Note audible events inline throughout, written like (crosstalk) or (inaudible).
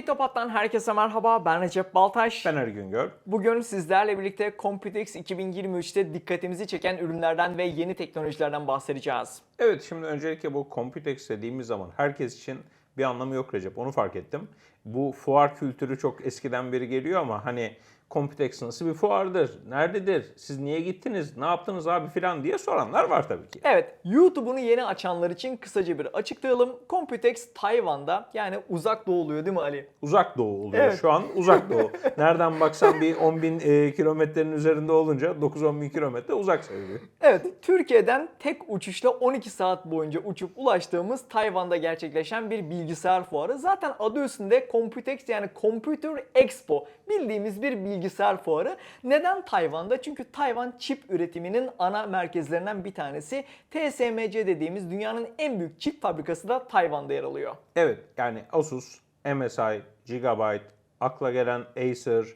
Teknopat'tan herkese merhaba. Ben Recep Baltaş. Ben Ali Güngör. Bugün sizlerle birlikte Computex 2023'te dikkatimizi çeken ürünlerden ve yeni teknolojilerden bahsedeceğiz. Evet şimdi öncelikle bu Computex dediğimiz zaman herkes için bir anlamı yok Recep onu fark ettim. Bu fuar kültürü çok eskiden beri geliyor ama hani Computex nasıl bir fuardır? Nerededir? Siz niye gittiniz? Ne yaptınız abi filan diye soranlar var tabii ki. Evet, YouTube'unu yeni açanlar için kısaca bir açıklayalım. Computex Tayvan'da yani uzak doğu oluyor değil mi Ali? Uzak doğu oluyor Evet. şu an uzak doğu. (laughs) Nereden baksan bir 10 bin e, kilometrenin üzerinde olunca 9-10 bin kilometre uzak sayılıyor. Evet, Türkiye'den tek uçuşla 12 saat boyunca uçup ulaştığımız Tayvan'da gerçekleşen bir bilgisayar fuarı. Zaten adı üstünde Computex yani Computer Expo bildiğimiz bir bilgisayar fuarı. Neden Tayvan'da? Çünkü Tayvan çip üretiminin ana merkezlerinden bir tanesi. TSMC dediğimiz dünyanın en büyük çip fabrikası da Tayvan'da yer alıyor. Evet yani Asus, MSI, Gigabyte, akla gelen Acer,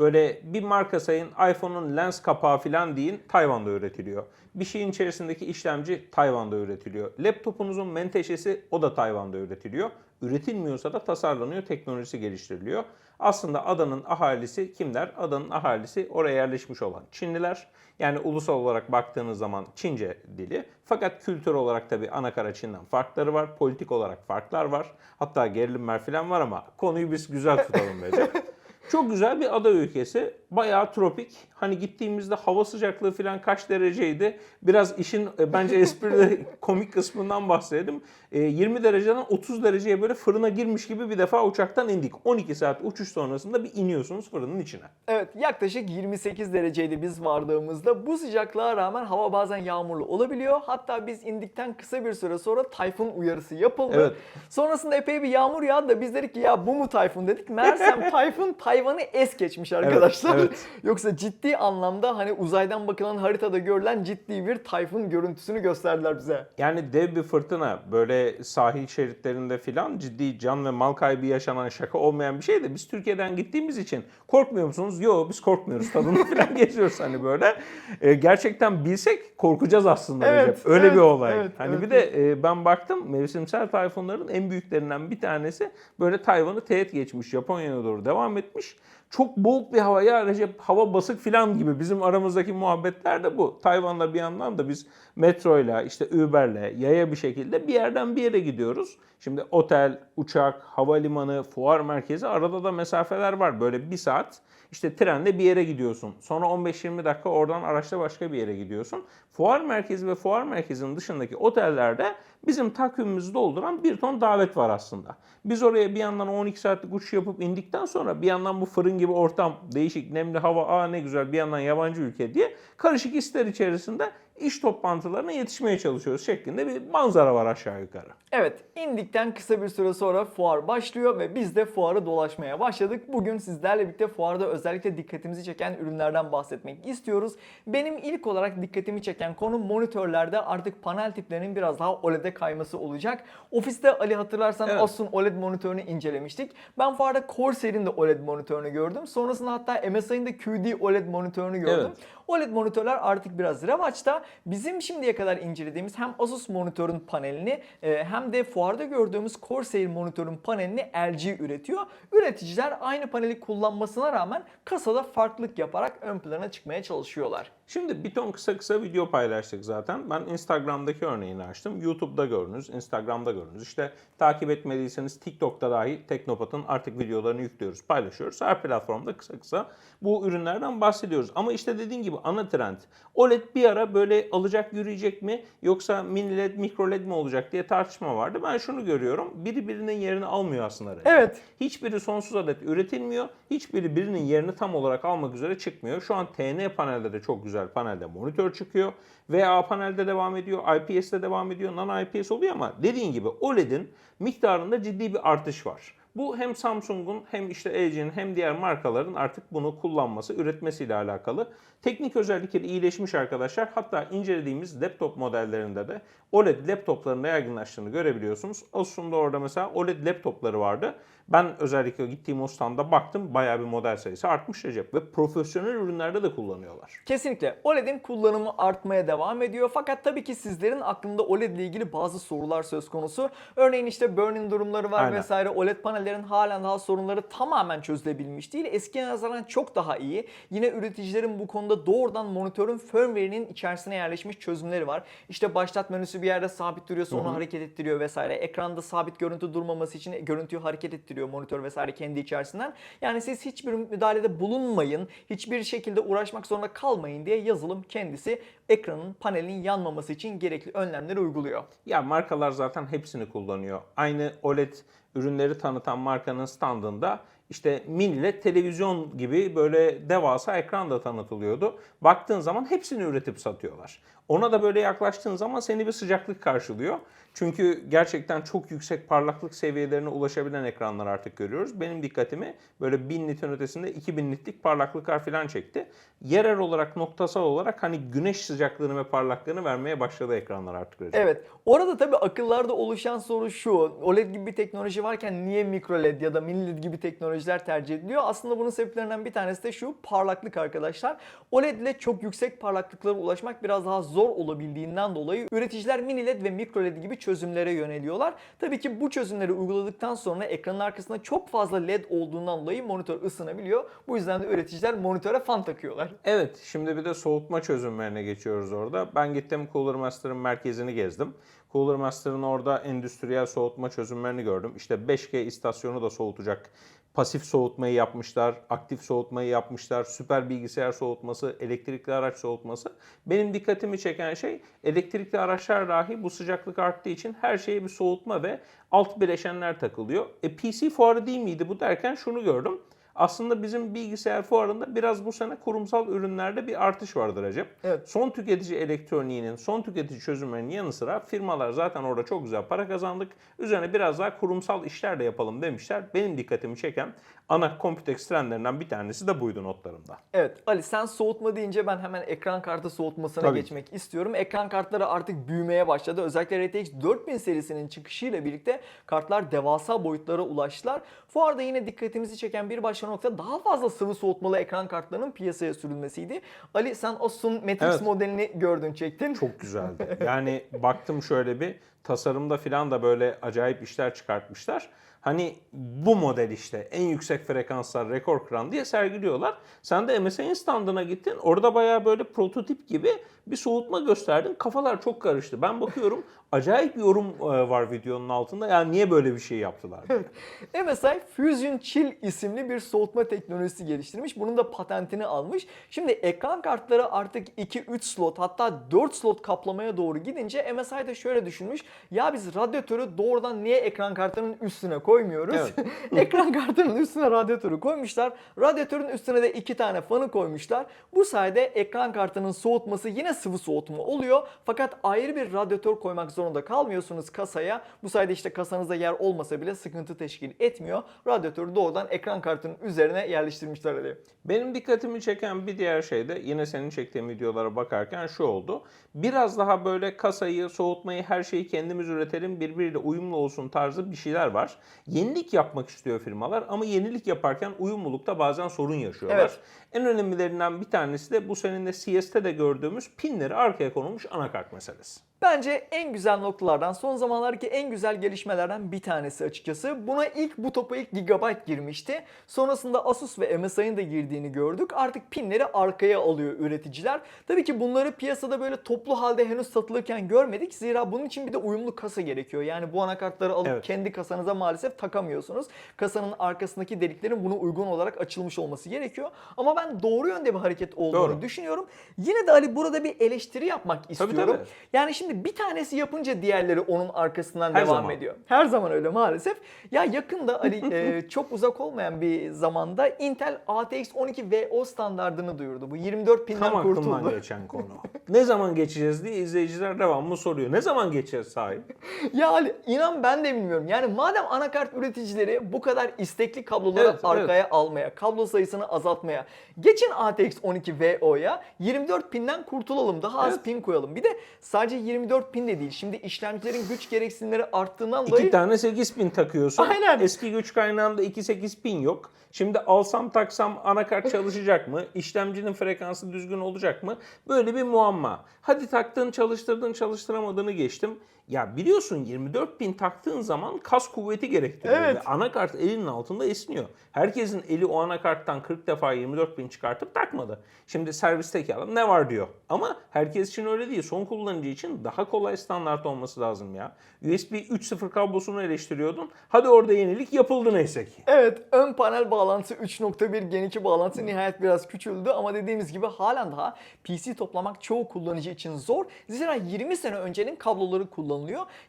böyle bir marka sayın iPhone'un lens kapağı falan deyin Tayvan'da üretiliyor. Bir şeyin içerisindeki işlemci Tayvan'da üretiliyor. Laptopunuzun menteşesi o da Tayvan'da üretiliyor. Üretilmiyorsa da tasarlanıyor, teknolojisi geliştiriliyor. Aslında adanın ahalisi kimler? Adanın ahalisi oraya yerleşmiş olan Çinliler. Yani ulusal olarak baktığınız zaman Çince dili. Fakat kültür olarak tabii anakara Çin'den farkları var. Politik olarak farklar var. Hatta gerilimler falan var ama konuyu biz güzel tutalım bence. (laughs) Çok güzel bir ada ülkesi. Bayağı tropik. Hani gittiğimizde hava sıcaklığı falan kaç dereceydi? Biraz işin e, bence esprili (laughs) komik kısmından bahsedelim. E, 20 dereceden 30 dereceye böyle fırına girmiş gibi bir defa uçaktan indik. 12 saat uçuş sonrasında bir iniyorsunuz fırının içine. Evet yaklaşık 28 dereceydi biz vardığımızda. Bu sıcaklığa rağmen hava bazen yağmurlu olabiliyor. Hatta biz indikten kısa bir süre sonra tayfun uyarısı yapıldı. Evet. Sonrasında epey bir yağmur yağdı da biz dedik ki ya bu mu tayfun dedik. Meğersem tayfun Tayvan'ı es geçmiş arkadaşlar. evet. (laughs) Yoksa ciddi anlamda hani uzaydan bakılan haritada görülen ciddi bir tayfun görüntüsünü gösterdiler bize. Yani dev bir fırtına böyle sahil şeritlerinde filan ciddi can ve mal kaybı yaşanan şaka olmayan bir şey de biz Türkiye'den gittiğimiz için korkmuyor musunuz? Yok biz korkmuyoruz tadını (laughs) filan geziyoruz hani böyle. E, gerçekten bilsek korkacağız aslında Evet, Recep. Öyle evet, bir olay. evet, hani evet, bir de e, ben baktım mevsimsel tayfunların en büyüklerinden bir tanesi böyle Tayvan'ı teğet geçmiş Japonya'ya doğru devam etmiş. edilmiş Çok boğuk bir hava ya Recep hava basık filan gibi bizim aramızdaki muhabbetler de bu. Tayvan'da bir yandan da biz metroyla işte Uber'le yaya bir şekilde bir yerden bir yere gidiyoruz. Şimdi otel, uçak, havalimanı, fuar merkezi arada da mesafeler var. Böyle bir saat işte trenle bir yere gidiyorsun. Sonra 15-20 dakika oradan araçla başka bir yere gidiyorsun. Fuar merkezi ve fuar merkezinin dışındaki otellerde bizim takvimimizi dolduran bir ton davet var aslında. Biz oraya bir yandan 12 saatlik uçuş yapıp indikten sonra bir yandan bu fırın gibi ortam, değişik nemli hava, aa ne güzel bir yandan yabancı ülke diye karışık ister içerisinde iş toplantılarına yetişmeye çalışıyoruz şeklinde bir manzara var aşağı yukarı. Evet, indikten kısa bir süre sonra fuar başlıyor ve biz de fuarı dolaşmaya başladık. Bugün sizlerle birlikte fuarda özellikle dikkatimizi çeken ürünlerden bahsetmek istiyoruz. Benim ilk olarak dikkatimi çeken konu monitörlerde artık panel tiplerinin biraz daha OLED'e kayması olacak. Ofiste Ali hatırlarsan Evet. Asus'un OLED monitörünü incelemiştik. Ben fuarda Corsair'in de OLED monitörünü gördüm. Sonrasında hatta MSI'nin de QD OLED monitörünü gördüm. Evet. OLED monitörler artık biraz revaçta. Bizim şimdiye kadar incelediğimiz hem Asus monitörün panelini e, hem de fuarda gördüğümüz Corsair monitörün panelini LG üretiyor. Üreticiler aynı paneli kullanmasına rağmen kasada farklılık yaparak ön plana çıkmaya çalışıyorlar. Şimdi bir ton kısa kısa video paylaştık zaten. Ben Instagram'daki örneğini açtım. YouTube'da gördünüz, Instagram'da gördünüz. İşte takip etmediyseniz TikTok'ta dahi Teknopat'ın artık videolarını yüklüyoruz, paylaşıyoruz. Her platformda kısa kısa bu ürünlerden bahsediyoruz. Ama işte dediğim gibi ana trend. OLED bir ara böyle alacak yürüyecek mi yoksa mini LED, mikro LED mi olacak diye tartışma vardı. Ben şunu görüyorum. Biri birinin yerini almıyor aslında. Recep. Evet. Hiçbiri sonsuz adet üretilmiyor. Hiçbiri birinin yerini tam olarak almak üzere çıkmıyor. Şu an TN panelde de çok güzel panelde monitör çıkıyor. VA panelde devam ediyor. IPS'de devam ediyor. Nano IPS oluyor ama dediğin gibi OLED'in miktarında ciddi bir artış var. Bu hem Samsung'un hem işte LG'nin hem diğer markaların artık bunu kullanması, üretmesiyle alakalı. Teknik özellikleri iyileşmiş arkadaşlar. Hatta incelediğimiz laptop modellerinde de OLED laptoplarında yaygınlaştığını görebiliyorsunuz. Asus'un da orada mesela OLED laptopları vardı. Ben özellikle gittiğim o standa baktım bayağı bir model sayısı artmış Recep ve profesyonel ürünlerde de kullanıyorlar. Kesinlikle OLED'in kullanımı artmaya devam ediyor. Fakat tabii ki sizlerin aklında OLED ile ilgili bazı sorular söz konusu. Örneğin işte burn-in durumları var Aynen. vesaire. OLED panellerin halen daha sorunları tamamen çözülebilmiş değil. Eskiye nazaran çok daha iyi. Yine üreticilerin bu konuda doğrudan monitörün firmware'inin içerisine yerleşmiş çözümleri var. İşte başlat menüsü bir yerde sabit duruyorsa onu hareket ettiriyor vesaire. Ekranda sabit görüntü durmaması için görüntüyü hareket ettiriyor monitör vesaire kendi içerisinden. Yani siz hiçbir müdahalede bulunmayın, hiçbir şekilde uğraşmak zorunda kalmayın diye yazılım kendisi ekranın, panelin yanmaması için gerekli önlemleri uyguluyor. Ya markalar zaten hepsini kullanıyor. Aynı OLED ürünleri tanıtan markanın standında işte mini LED televizyon gibi böyle devasa ekran da tanıtılıyordu. Baktığın zaman hepsini üretip satıyorlar. Ona da böyle yaklaştığın zaman seni bir sıcaklık karşılıyor. Çünkü gerçekten çok yüksek parlaklık seviyelerine ulaşabilen ekranlar artık görüyoruz. Benim dikkatimi böyle 1000 nitin ötesinde 2000 nitlik parlaklıklar falan çekti. Yerel olarak noktasal olarak hani güneş sıcaklığını ve parlaklığını vermeye başladı ekranlar artık. Recep. Evet. Orada tabii akıllarda oluşan soru şu. OLED gibi bir teknoloji varken niye micro LED ya da mini LED gibi teknolojiler tercih ediliyor? Aslında bunun sebeplerinden bir tanesi de şu parlaklık arkadaşlar. OLED ile çok yüksek parlaklıklara ulaşmak biraz daha olabildiğinden dolayı üreticiler mini LED ve micro LED gibi çözümlere yöneliyorlar. Tabii ki bu çözümleri uyguladıktan sonra ekranın arkasında çok fazla LED olduğundan dolayı monitör ısınabiliyor. Bu yüzden de üreticiler monitöre fan takıyorlar. Evet, şimdi bir de soğutma çözümlerine geçiyoruz orada. Ben gittim Cooler Master'ın merkezini gezdim. Cooler Master'ın orada endüstriyel soğutma çözümlerini gördüm. İşte 5G istasyonu da soğutacak. Pasif soğutmayı yapmışlar, aktif soğutmayı yapmışlar, süper bilgisayar soğutması, elektrikli araç soğutması. Benim dikkatimi çeken şey elektrikli araçlar dahi bu sıcaklık arttığı için her şeye bir soğutma ve alt bileşenler takılıyor. E PC fuarı değil miydi bu derken şunu gördüm. Aslında bizim bilgisayar fuarında biraz bu sene kurumsal ürünlerde bir artış vardır Recep. Evet. Son tüketici elektroniğinin, son tüketici çözümlerinin yanı sıra firmalar zaten orada çok güzel para kazandık. Üzerine biraz daha kurumsal işler de yapalım demişler. Benim dikkatimi çeken ana Computex trendlerinden bir tanesi de buydu notlarımda. Evet Ali sen soğutma deyince ben hemen ekran kartı soğutmasına Tabii geçmek istiyorum. Ekran kartları artık büyümeye başladı. Özellikle RTX 4000 serisinin çıkışıyla birlikte kartlar devasa boyutlara ulaştılar. Fuarda yine dikkatimizi çeken bir başka nokta daha fazla sıvı soğutmalı ekran kartlarının piyasaya sürülmesiydi. Ali sen Asus'un Matrix Evet. modelini gördün çektin. Çok güzeldi. (laughs) Yani baktım şöyle bir tasarımda filan da böyle acayip işler çıkartmışlar. Hani bu model işte en yüksek frekanslar rekor kıran diye sergiliyorlar. Sen de MSI'nin standına gittin. Orada bayağı böyle prototip gibi bir soğutma gösterdin. Kafalar çok karıştı. Ben bakıyorum acayip yorum e, var videonun altında. Yani niye böyle bir şey yaptılar? diye. (laughs) MSI Fusion Chill isimli bir soğutma teknolojisi geliştirmiş. Bunun da patentini almış. Şimdi ekran kartları artık 2-3 slot hatta 4 slot kaplamaya doğru gidince MSI de şöyle düşünmüş. Ya biz radyatörü doğrudan niye ekran kartının üstüne koymuyoruz? Evet. (laughs) ekran kartının üstüne radyatörü koymuşlar. Radyatörün üstüne de iki tane fanı koymuşlar. Bu sayede ekran kartının soğutması yine sıvı soğutma oluyor. Fakat ayrı bir radyatör koymak zorunda kalmıyorsunuz kasaya. Bu sayede işte kasanızda yer olmasa bile sıkıntı teşkil etmiyor. Radyatörü doğrudan ekran kartının üzerine yerleştirmişler Ali. Benim dikkatimi çeken bir diğer şey de yine senin çektiğin videolara bakarken şu oldu. Biraz daha böyle kasayı, soğutmayı, her şeyi kendimiz üretelim, birbiriyle uyumlu olsun tarzı bir şeyler var. Yenilik yapmak istiyor firmalar ama yenilik yaparken uyumlulukta bazen sorun yaşıyorlar. Evet. En önemlilerinden bir tanesi de bu seninle CS'te de gördüğümüz pinleri arkaya konulmuş anakart meselesi. Bence en güzel noktalardan, son zamanlardaki en güzel gelişmelerden bir tanesi açıkçası. Buna ilk bu topa ilk Gigabyte girmişti. Sonrasında Asus ve MSI'nin de girdiğini gördük. Artık pinleri arkaya alıyor üreticiler. Tabii ki bunları piyasada böyle toplu halde henüz satılırken görmedik. Zira bunun için bir de uyumlu kasa gerekiyor. Yani bu anakartları alıp Evet. kendi kasanıza maalesef takamıyorsunuz. Kasanın arkasındaki deliklerin buna uygun olarak açılmış olması gerekiyor. Ama ben doğru yönde bir hareket olduğunu Doğru. düşünüyorum. Yine de Ali burada bir eleştiri yapmak istiyorum. tabii. Yani şimdi bir tanesi yapınca diğerleri onun arkasından Her devam zaman. ediyor. Her zaman öyle maalesef. Ya yakında Ali e, çok uzak olmayan bir zamanda Intel ATX 12 VO standardını duyurdu. Bu 24 pinden Tam aklımdan kurtuldu. geçen konu. ne zaman geçeceğiz diye izleyiciler devamlı soruyor. Ne zaman geçeceğiz sahip? (laughs) Ya Ali inan ben de bilmiyorum. Yani madem anakart üreticileri bu kadar istekli kabloları Evet, arkaya almaya, kablo sayısını azaltmaya, geçin ATX 12 VO'ya 24 pinden kurtulalım. Daha az Evet. pin koyalım. Bir de sadece 24 pin de değil. Şimdi işlemcilerin güç gereksinimleri arttığından dolayı İki tane 8 pin takıyorsun. Aynen. Eski güç kaynağında 2.8 pin yok. Şimdi alsam taksam anakart çalışacak mı? (laughs) İşlemcinin frekansı düzgün olacak mı? Böyle bir muamma. Hadi taktın, çalıştırdın, çalıştıramadığını geçtim. Ya biliyorsun 24 pin taktığın zaman kas kuvveti gerektiriyor. Evet. Ve anakart elinin altında esniyor. Herkesin eli o anakarttan 40 defa 24 pin çıkartıp takmadı. Şimdi servisteki adam ne var diyor. Ama herkes için öyle değil. Son kullanıcı için daha kolay standart olması lazım ya. USB 3.0 kablosunu eleştiriyordun. Hadi orada yenilik yapıldı neyse ki. Evet ön panel bağlantısı 3.1 Gen 2 bağlantısı nihayet biraz küçüldü ama dediğimiz gibi halen daha PC toplamak çoğu kullanıcı için zor. Zira 20 sene öncenin kabloları kullanılıyor.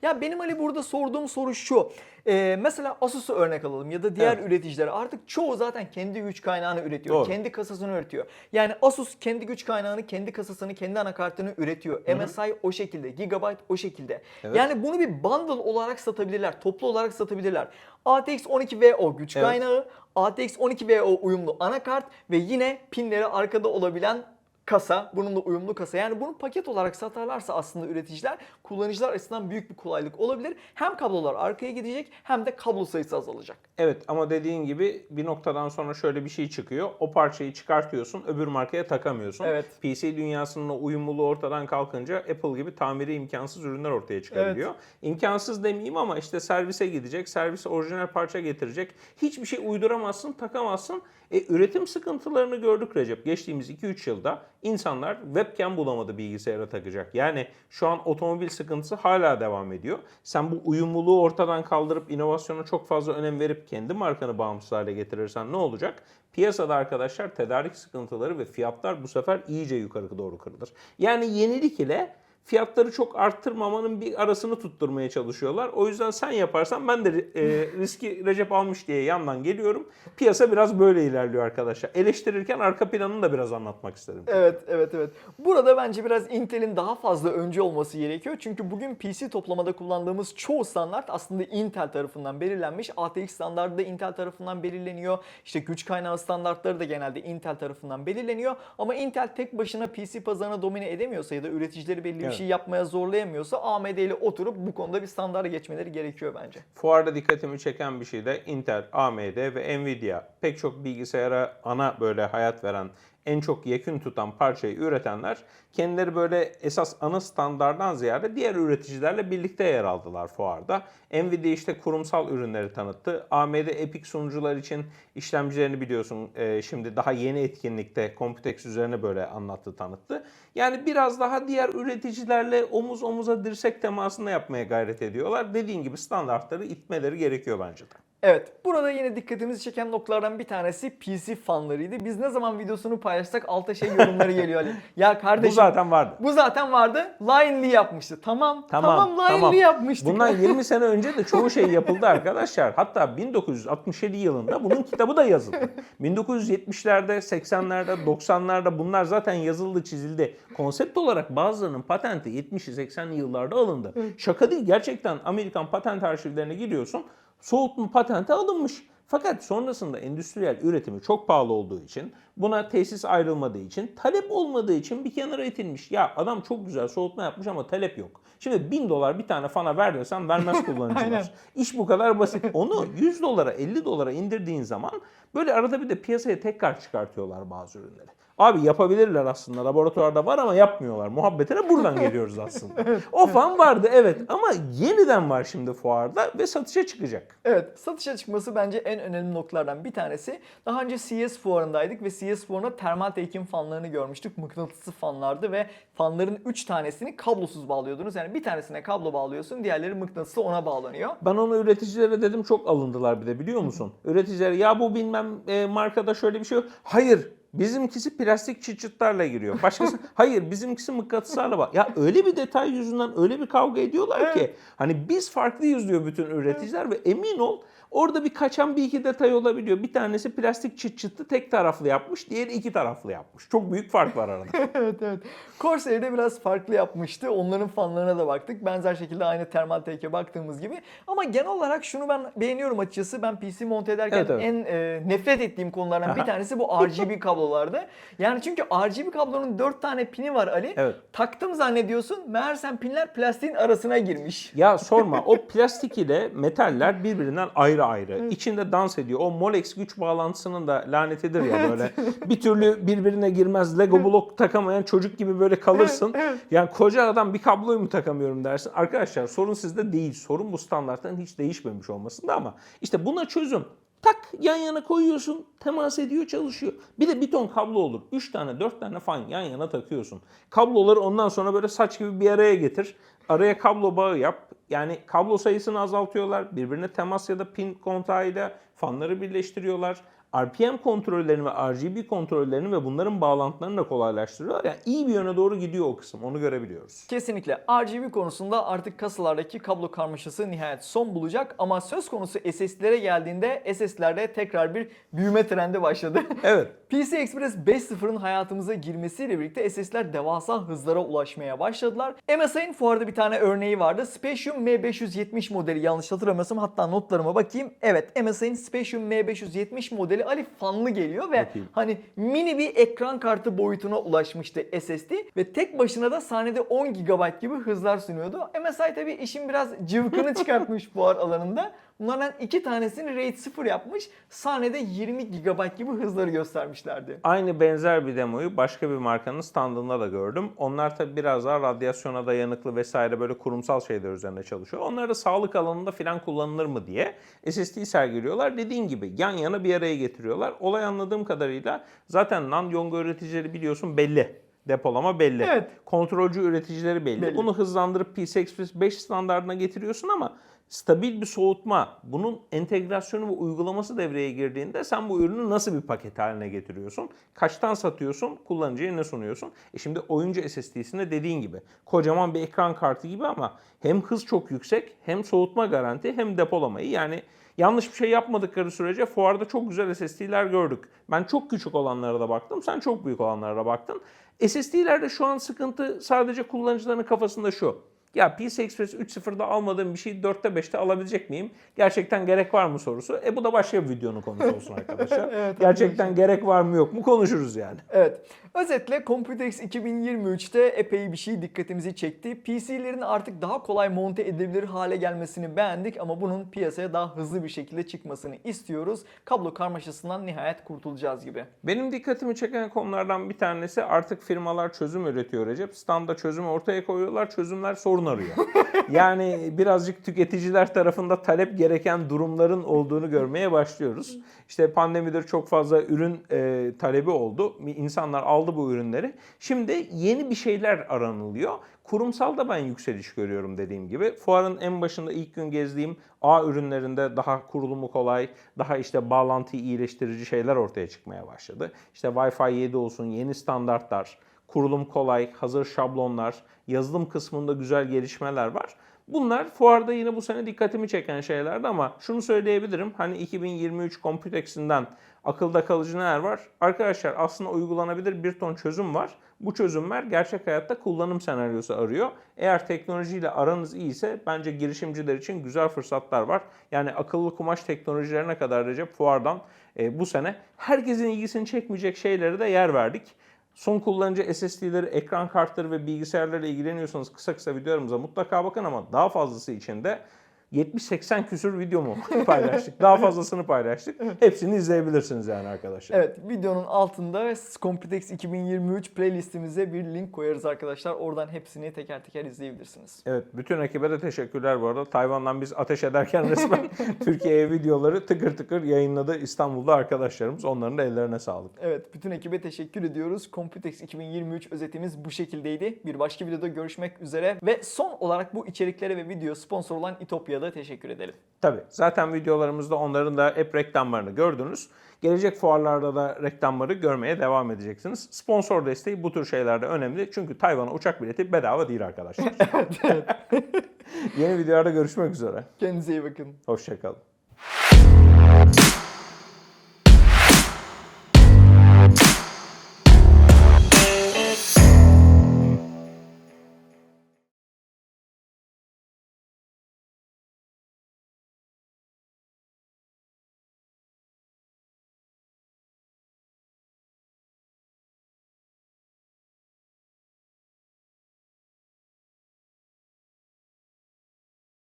Ya benim Ali burada sorduğum soru şu. Ee, mesela Asus'u örnek alalım ya da diğer Evet. üreticiler artık çoğu zaten kendi güç kaynağını üretiyor. Doğru. Kendi kasasını üretiyor. Yani Asus kendi güç kaynağını, kendi kasasını, kendi anakartını üretiyor. MSI o şekilde, Gigabyte o şekilde. Evet. Yani bunu bir bundle olarak satabilirler, toplu olarak satabilirler. ATX 12VO güç Evet. kaynağı, ATX 12VO uyumlu anakart ve yine pinleri arkada olabilen kasa, bununla uyumlu kasa. Yani bunu paket olarak satarlarsa aslında üreticiler kullanıcılar açısından büyük bir kolaylık olabilir. Hem kablolar arkaya gidecek hem de kablo sayısı azalacak. Evet ama dediğin gibi bir noktadan sonra şöyle bir şey çıkıyor. O parçayı çıkartıyorsun öbür markaya takamıyorsun. Evet. PC dünyasının uyumluluğu ortadan kalkınca Apple gibi tamiri imkansız ürünler ortaya çıkabiliyor. İmkansız demeyeyim ama işte servise gidecek, servise orijinal parça getirecek. Hiçbir şey uyduramazsın, takamazsın. E, üretim sıkıntılarını gördük Recep. Geçtiğimiz 2-3 yılda insanlar webcam bulamadı bilgisayara takacak. Yani şu an otomobil sıkıntısı hala devam ediyor. Sen bu uyumluluğu ortadan kaldırıp inovasyona çok fazla önem verip kendi markanı bağımsız hale getirirsen ne olacak? Piyasada arkadaşlar tedarik sıkıntıları ve fiyatlar bu sefer iyice yukarı doğru kırılır. Yani yenilik ile fiyatları çok arttırmamanın bir arasını tutturmaya çalışıyorlar. O yüzden sen yaparsan ben de e, riski Recep almış diye yandan geliyorum. Piyasa biraz böyle ilerliyor arkadaşlar. Eleştirirken arka planını da biraz anlatmak istedim. Evet, evet, evet. Burada bence biraz Intel'in daha fazla öncü olması gerekiyor. Çünkü bugün PC toplamada kullandığımız çoğu standart aslında Intel tarafından belirlenmiş. ATX standartı da Intel tarafından belirleniyor. İşte güç kaynağı standartları da genelde Intel tarafından belirleniyor. Ama Intel tek başına PC pazarına domine edemiyorsa ya da üreticileri belli Evet. Şey yapmaya zorlayamıyorsa AMD ile oturup bu konuda bir standarda geçmeleri gerekiyor bence. Fuarda dikkatimi çeken bir şey de Intel, AMD ve Nvidia pek çok bilgisayara ana böyle hayat veren en çok yekün tutan parçayı üretenler kendileri böyle esas ana standardan ziyade diğer üreticilerle birlikte yer aldılar fuarda. Nvidia işte kurumsal ürünleri tanıttı. AMD Epic sunucular için işlemcilerini biliyorsun e, şimdi daha yeni etkinlikte Computex üzerine böyle anlattı tanıttı. Yani biraz daha diğer üreticilerle omuz omuza dirsek temasında yapmaya gayret ediyorlar. Dediğin gibi standartları itmeleri gerekiyor bence de. Evet, burada yine dikkatimizi çeken noktalardan bir tanesi PC fanlarıydı. Biz ne zaman videosunu paylaşsak alta şey yorumları (laughs) geliyor Ali. Ya kardeşim Bu zaten vardı. Bu zaten vardı. Lion Lee yapmıştı. Tamam. Tamam, Lion Lee yapmıştık. Bundan (laughs) 20 sene önce de çoğu şey yapıldı arkadaşlar. Hatta 1967 yılında bunun kitabı da yazıldı. 1970'lerde, 80'lerde, 90'larda bunlar zaten yazıldı, çizildi. Konsept olarak bazılarının patenti 70'li 80'li yıllarda alındı. Şaka değil gerçekten Amerikan patent arşivlerine giriyorsun. Soğutma patenti alınmış. Fakat sonrasında endüstriyel üretimi çok pahalı olduğu için, buna tesis ayrılmadığı için, talep olmadığı için bir kenara itilmiş. Ya adam çok güzel soğutma yapmış ama talep yok. Şimdi 1000 dolar bir tane fana ver desem vermez (laughs) kullanıcılar. İş bu kadar basit. Onu 100 dolara 50 dolara indirdiğin zaman böyle arada bir de piyasaya tekrar çıkartıyorlar bazı ürünleri. Abi yapabilirler aslında laboratuvarda var ama yapmıyorlar. Muhabbetine buradan (laughs) geliyoruz aslında. O fan vardı evet ama yeniden var şimdi fuarda ve satışa çıkacak. Evet, satışa çıkması bence en önemli noktalardan bir tanesi. Daha önce CS fuarındaydık ve CS fuarında termal tekim fanlarını görmüştük. Mıknatıslı fanlardı ve fanların 3 tanesini kablosuz bağlıyordunuz. Yani bir tanesine kablo bağlıyorsun, diğerleri mıknatıslı ona bağlanıyor. Ben onu üreticilere dedim çok alındılar bir de biliyor musun? Üreticiler ya bu bilmem e, markada şöyle bir şey yok. Hayır bizimkisi plastik çıt çıtlarla giriyor. Başkası (laughs) hayır bizimkisi mıknatıslarla bak. Ya öyle bir detay yüzünden öyle bir kavga ediyorlar ki. Hani biz farklıyız diyor bütün üreticiler ve emin ol Orada bir kaçan bir iki detay olabiliyor. Bir tanesi plastik çıt çıtlı tek taraflı yapmış, diğeri iki taraflı yapmış. Çok büyük fark var arada. (laughs) evet evet. Corsair'de biraz farklı yapmıştı. Onların fanlarına da baktık. Benzer şekilde aynı Thermal Take'e baktığımız gibi. Ama genel olarak şunu ben beğeniyorum açıkçası. Ben PC monte ederken Evet, evet. en e, nefret ettiğim konulardan bir tanesi bu RGB (laughs) kablolarda. Yani çünkü RGB kablonun 4 tane pini var Ali. Evet. Taktım zannediyorsun. Meğersem pinler plastiğin arasına girmiş. Ya sorma o plastik ile metaller birbirinden ayrı ayrı. İçinde dans ediyor. O Molex güç bağlantısının da lanetidir ya (laughs) böyle. bir türlü birbirine girmez Lego blok takamayan çocuk gibi böyle kalırsın. Yani koca adam bir kabloyu mu takamıyorum dersin. Arkadaşlar sorun sizde değil. Sorun bu standartların hiç değişmemiş olmasında ama işte buna çözüm. Tak yan yana koyuyorsun, temas ediyor, çalışıyor. Bir de bir ton kablo olur. 3 tane, 4 tane fan yan yana takıyorsun. Kabloları ondan sonra böyle saç gibi bir araya getir. Araya kablo bağı yap. Yani kablo sayısını azaltıyorlar. Birbirine temas ya da pin kontağıyla fanları birleştiriyorlar. RPM kontrollerini ve RGB kontrollerini ve bunların bağlantılarını da kolaylaştırıyorlar. Yani iyi bir yöne doğru gidiyor o kısım. Onu görebiliyoruz. Kesinlikle. RGB konusunda artık kasalardaki kablo karmaşası nihayet son bulacak ama söz konusu SSD'lere geldiğinde SSD'lerde tekrar bir büyüme trendi başladı. Evet. PC Express 5.0'ın hayatımıza girmesiyle birlikte SSD'ler devasa hızlara ulaşmaya başladılar. MSI'nin fuarda bir tane örneği vardı. Spectrum M570 modeli yanlış hatırlamıyorsam hatta notlarıma bakayım. Evet MSI'nin Spectrum M570 modeli Ali fanlı geliyor ve Bakayım. hani mini bir ekran kartı boyutuna ulaşmıştı SSD ve tek başına da saniyede 10 GB gibi hızlar sunuyordu. MSI tabi işin biraz cıvkını çıkartmış (laughs) buhar alanında. Bunlardan iki tanesini RAID 0 yapmış. Saniyede 20 GB gibi hızları göstermişlerdi. Aynı benzer bir demoyu başka bir markanın standında da gördüm. Onlar tabi biraz daha radyasyona dayanıklı vesaire böyle kurumsal şeyler üzerine çalışıyor. Onlar da sağlık alanında filan kullanılır mı diye SSD sergiliyorlar. Dediğin gibi yan yana bir araya getiriyorlar. Olay anladığım kadarıyla zaten non-Yonga üreticileri biliyorsun belli. Depolama belli. Evet. Kontrolcü üreticileri belli. Belli. Bunu hızlandırıp PCI Express 5 standartına getiriyorsun ama stabil bir soğutma, bunun entegrasyonu ve uygulaması devreye girdiğinde sen bu ürünü nasıl bir paket haline getiriyorsun? Kaçtan satıyorsun? Kullanıcıya ne sunuyorsun? E şimdi oyuncu SSD'sinde dediğin gibi kocaman bir ekran kartı gibi ama hem hız çok yüksek, hem soğutma garanti, hem depolamayı yani Yanlış bir şey yapmadıkları sürece fuarda çok güzel SSD'ler gördük. Ben çok küçük olanlara da baktım, sen çok büyük olanlara baktın. SSD'lerde şu an sıkıntı sadece kullanıcıların kafasında şu. Ya PC Express 3.0'da almadığım bir şeyi 4'te 5'te alabilecek miyim? Gerçekten gerek var mı sorusu. E bu da başka bir videonun konusu olsun (laughs) arkadaşlar. Evet, Gerçekten gerek var mı yok mu konuşuruz yani. Evet. Özetle Computex 2023'te epey bir şey dikkatimizi çekti. PC'lerin artık daha kolay monte edilebilir hale gelmesini beğendik ama bunun piyasaya daha hızlı bir şekilde çıkmasını istiyoruz. Kablo karmaşasından nihayet kurtulacağız gibi. Benim dikkatimi çeken konulardan bir tanesi artık firmalar çözüm üretiyor Recep. Standa çözüm ortaya koyuyorlar, çözümler sorun arıyor. yani birazcık tüketiciler tarafında talep gereken durumların olduğunu görmeye başlıyoruz. İşte pandemidir çok fazla ürün e, talebi oldu. İnsanlar aldı bu ürünleri. Şimdi yeni bir şeyler aranılıyor. Kurumsalda ben yükseliş görüyorum dediğim gibi. Fuarın en başında ilk gün gezdiğim A ürünlerinde daha kurulumu kolay, daha işte bağlantıyı iyileştirici şeyler ortaya çıkmaya başladı. İşte Wi-Fi 7 olsun, yeni standartlar, kurulum kolay, hazır şablonlar, yazılım kısmında güzel gelişmeler var. Bunlar fuarda yine bu sene dikkatimi çeken şeylerdi ama şunu söyleyebilirim. Hani 2023 Computex'inden akılda kalıcı neler var? Arkadaşlar aslında uygulanabilir bir ton çözüm var. Bu çözümler gerçek hayatta kullanım senaryosu arıyor. Eğer teknolojiyle aranız iyiyse bence girişimciler için güzel fırsatlar var. Yani akıllı kumaş teknolojilerine kadar Recep fuardan e, bu sene herkesin ilgisini çekmeyecek şeylere de yer verdik. Son kullanıcı SSD'leri, ekran kartları ve bilgisayarlarla ilgileniyorsanız kısa kısa videolarımıza mutlaka bakın ama daha fazlası için de 70-80 küsür videomu paylaştık. Daha fazlasını paylaştık. Hepsini izleyebilirsiniz yani arkadaşlar. Evet videonun altında Computex 2023 playlistimize bir link koyarız arkadaşlar. Oradan hepsini teker teker izleyebilirsiniz. Evet, bütün ekibe de teşekkürler bu arada. Tayvan'dan biz ateş ederken resmen (laughs) Türkiye'ye videoları tıkır tıkır yayınladı İstanbul'da arkadaşlarımız. Onların da ellerine sağlık. Evet bütün ekibe teşekkür ediyoruz. Computex 2023 özetimiz bu şekildeydi. Bir başka videoda görüşmek üzere. Ve son olarak bu içeriklere ve video sponsor olan İtopya'da teşekkür edelim. Tabii zaten videolarımızda onların da hep reklamlarını gördünüz. Gelecek fuarlarda da reklamları görmeye devam edeceksiniz. Sponsor desteği bu tür şeylerde önemli. Çünkü Tayvan'a uçak bileti bedava değil arkadaşlar. (laughs) Yeni videolarda görüşmek üzere. Kendinize iyi bakın. Hoşçakalın.